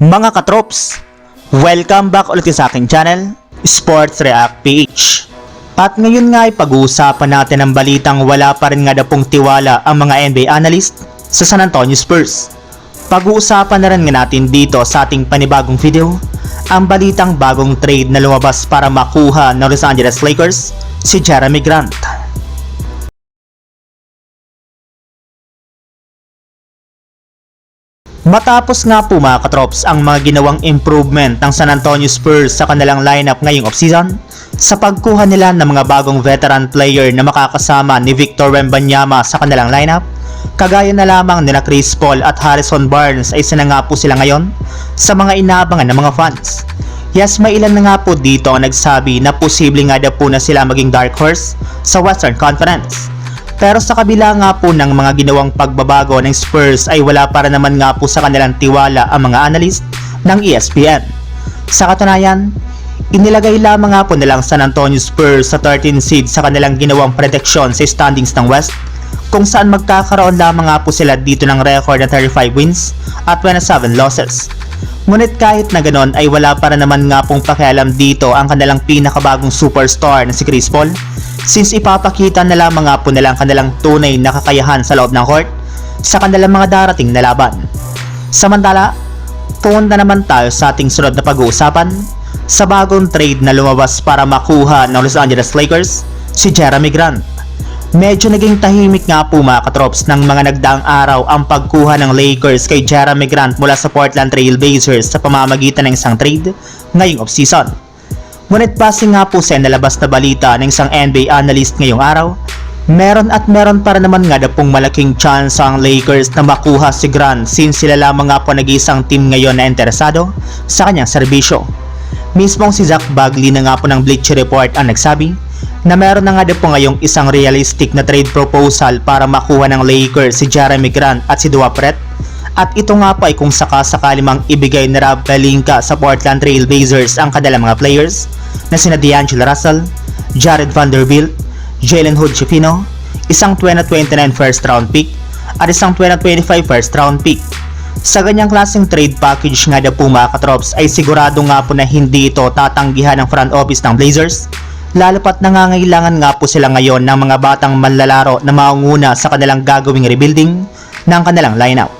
Mga katrops, welcome back ulit sa aking channel, Sports React PH. At ngayon nga ay pag-uusapan natin ang balitang wala pa rin nga na pong tiwala ang mga NBA analyst sa San Antonio Spurs. Pag-uusapan na rin nga natin dito sa ating panibagong video ang balitang bagong trade na lumabas para makuha ng Los Angeles Lakers si Jeremy Grant. Matapos nga po mga katrops ang mga ginawang improvement ng San Antonio Spurs sa kanilang lineup ngayong offseason, sa pagkuha nila ng mga bagong veteran player na makakasama ni Victor Wembanyama sa kanilang lineup, kagaya na lamang nila Chris Paul at Harrison Barnes ay sinanga po sila ngayon sa mga inaabangan ng mga fans. Yes, may ilan na nga po dito ang nagsabi na posible nga daw po na sila maging dark horse sa Western Conference. Pero sa kabila nga po ng mga ginawang pagbabago ng Spurs ay wala para naman nga po sa kanilang tiwala ang mga analyst ng ESPN. Sa katunayan, inilagay lamang nga po nilang San Antonio Spurs sa 13 seed sa kanilang ginawang prediction sa standings ng West kung saan magkakaroon lamang nga po sila dito ng record na 35 wins at 27 losses. Ngunit kahit na ganon ay wala para naman nga pong pakialam dito ang kanilang pinakabagong superstar na si Chris Paul since ipapakita na lamang nga po nilang kanilang tunay na kakayahan sa loob ng court sa kanilang mga darating na laban. Samantala, punta naman tayo sa ating sunod na pag-uusapan sa bagong trade na lumabas para makuha ng Los Angeles Lakers si Jeremy Grant. Medyo naging tahimik nga po mga katrops ng mga nagdaang araw ang pagkuha ng Lakers kay Jeremy Grant mula sa Portland Trail Blazers sa pamamagitan ng isang trade ngayong offseason. Ngunit base nga po sa nalabas na balita ng isang NBA analyst ngayong araw, meron at meron para naman nga na pong malaking chance ang Lakers na makuha si Grant since sila lamang nga po nag-iisang team ngayon na interesado sa kanyang serbisyo. Mismong si Zach Bagley na nga po ng Bleacher Report ang nagsabi na meron na nga po ngayong isang realistic na trade proposal para makuha ng Lakers si Jeremy Grant at si Dua Pret at ito nga po ay kung sakasakali mang ibigay ni Rob Pelinka sa Portland Trail Blazers ang kanilang mga players na sina D'Angelo Russell, Jared Vanderbilt, Jalen Hood Chifino, isang 2029 first round pick at isang 2025 first round pick. Sa ganyang klaseng trade package nga na po mga katrops ay sigurado nga po na hindi ito tatanggihan ng front office ng Blazers lalo pat nangangailangan nga po sila ngayon ng mga batang manlalaro na maunguna sa kanilang gagawing rebuilding ng kanilang lineup.